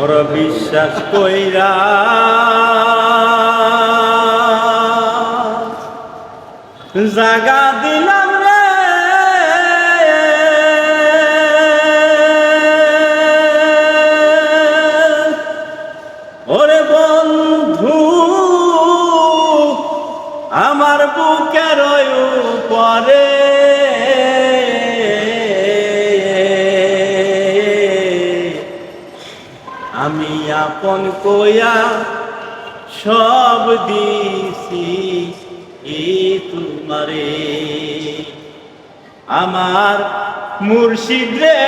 ওর বিশ্বাস কইরা। জাগা দিলাম আপন কইয়া সব দিছি এ তোমারে। আমার মুর্শিদ রে,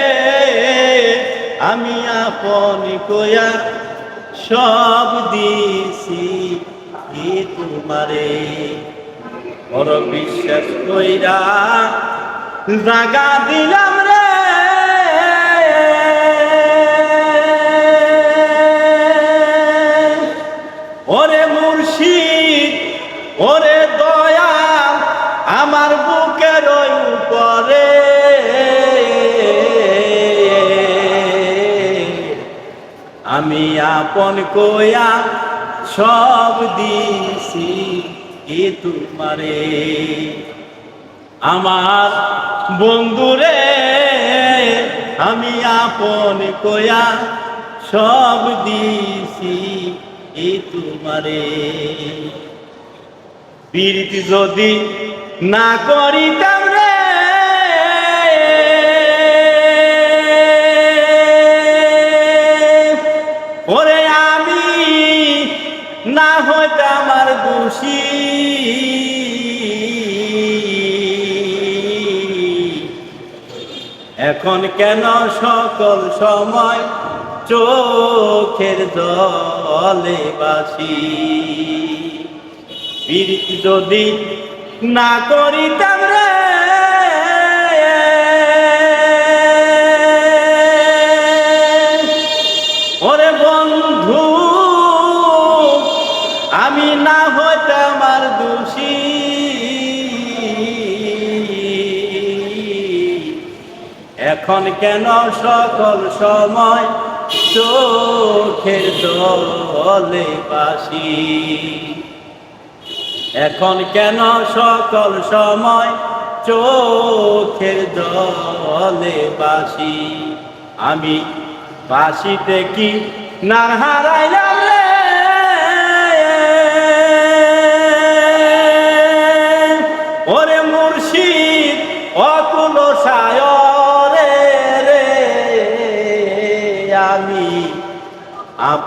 আমি আপন কইয়া সব দিছি এ তোমারে। বড় বিশ্বাস কইরা জাগা দিলাম আমি আপন কয়া সব দিছি এ তোমারে? আমার বন্ধুরে, আমি আপন কয়া সব দিছি এ তোমারে? বীরতি যদি না করিতাম না হইতাম আমার দোষী। এখন কেন সকল সময় চোখের জলে বাসি? যদি না করিতাম রে, ওরে বন্ধু আমি না হইতাম আর দোষী। এখন কেন সকল সময় চোখের দলে বাসি? এখন কেন সকল সময় চোখের জলে বাসি? আমি বাসিতে কি না? হারাইলাম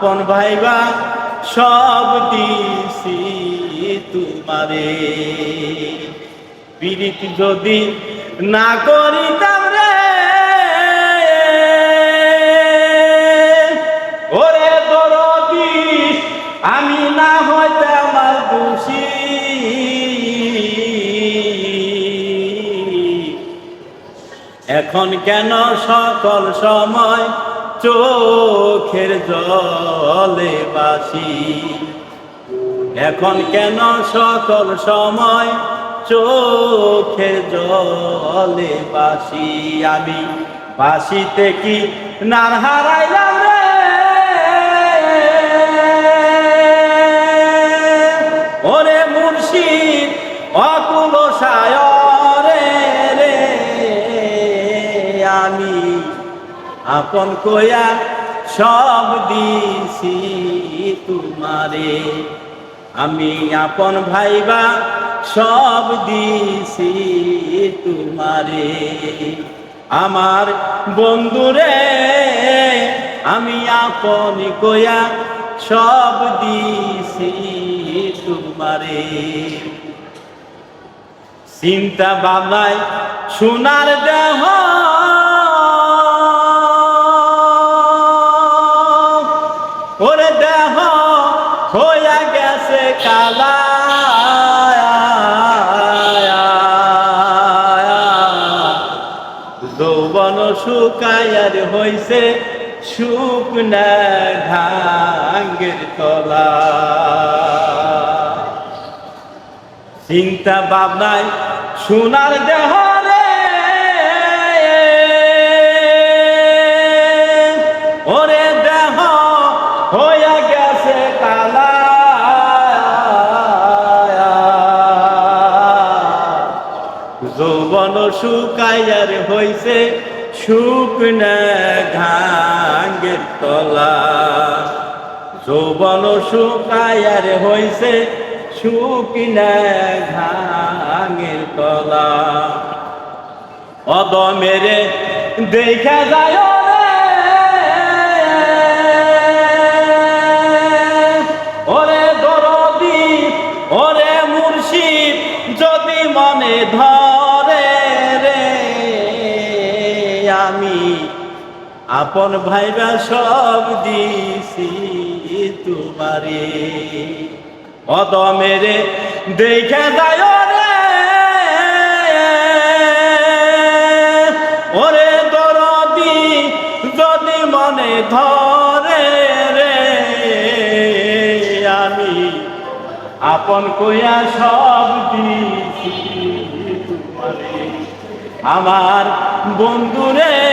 আপন ভাইবা, সব দিছি তোমারে। পীড়িত যদি না করিতাম রে, ওরে দরদি, আমি না হইতাম আর দোষী। এখন কেন সকল সময় চোখের জলে বাসি। এখন কেন সকল সময় চোখের জলে বাসি? আমি বাসিতে কি না হারাইলাম রে? ওরে মুর্শিদ, অকুল সায়রে আপন কয়া সব দিছি তোমারে। আমি আপন ভাইবা সব দিছি তোমারে। আমার বন্ধুরে, আমি আপন কয়া সব দিছি তোমারে। চিন্তা ভাবনায় সোনার দেহ ওরে দেহ হইয়া গেছে কালা যৌবন শুকায়ার হইছে শুকনা ঘাঙ্গের তলা। চিন্তা ভাবনায় সোনার দেহ শুকাইয়ার হইছে শুকনা ঘাঙ্গের তলা। যৌবন শুকাইয়ার হইছে শুকনা ঘাঙ্গের তলা। অদ মেরে দেখা যায় যদি মনে ধরে আপন ভাইবা সব দিছি তোমারে। অদ মেরে দেখে যায় রে। ওরে দরদি, যদি মনে ধরে রে, আমি আপন কইয়া সব দিছি তোমারে। আমার বন্ধুরে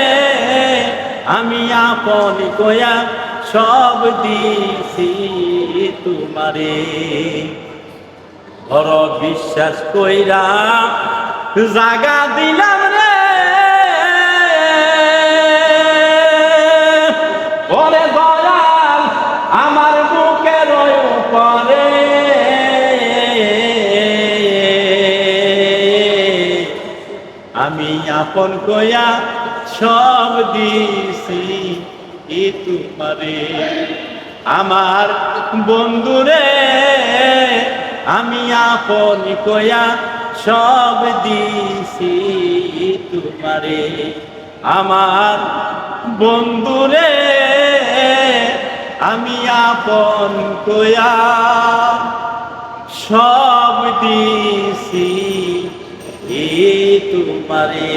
আমি আপন কয়া সব দিছি তোমারে। ধর বিশ্বাস কইরা জাগা দিলাম রে। ওরে দয়াল, আমার বুকের পরে আমি আপন কয়া সব দিছি ই তোমারে, আমার বন্ধুরে, আমি আপন কয়া সব দিছি তোমারে, আমার বন্ধুরে, আমি আপন কয়া সব দিছি এ তোমারে।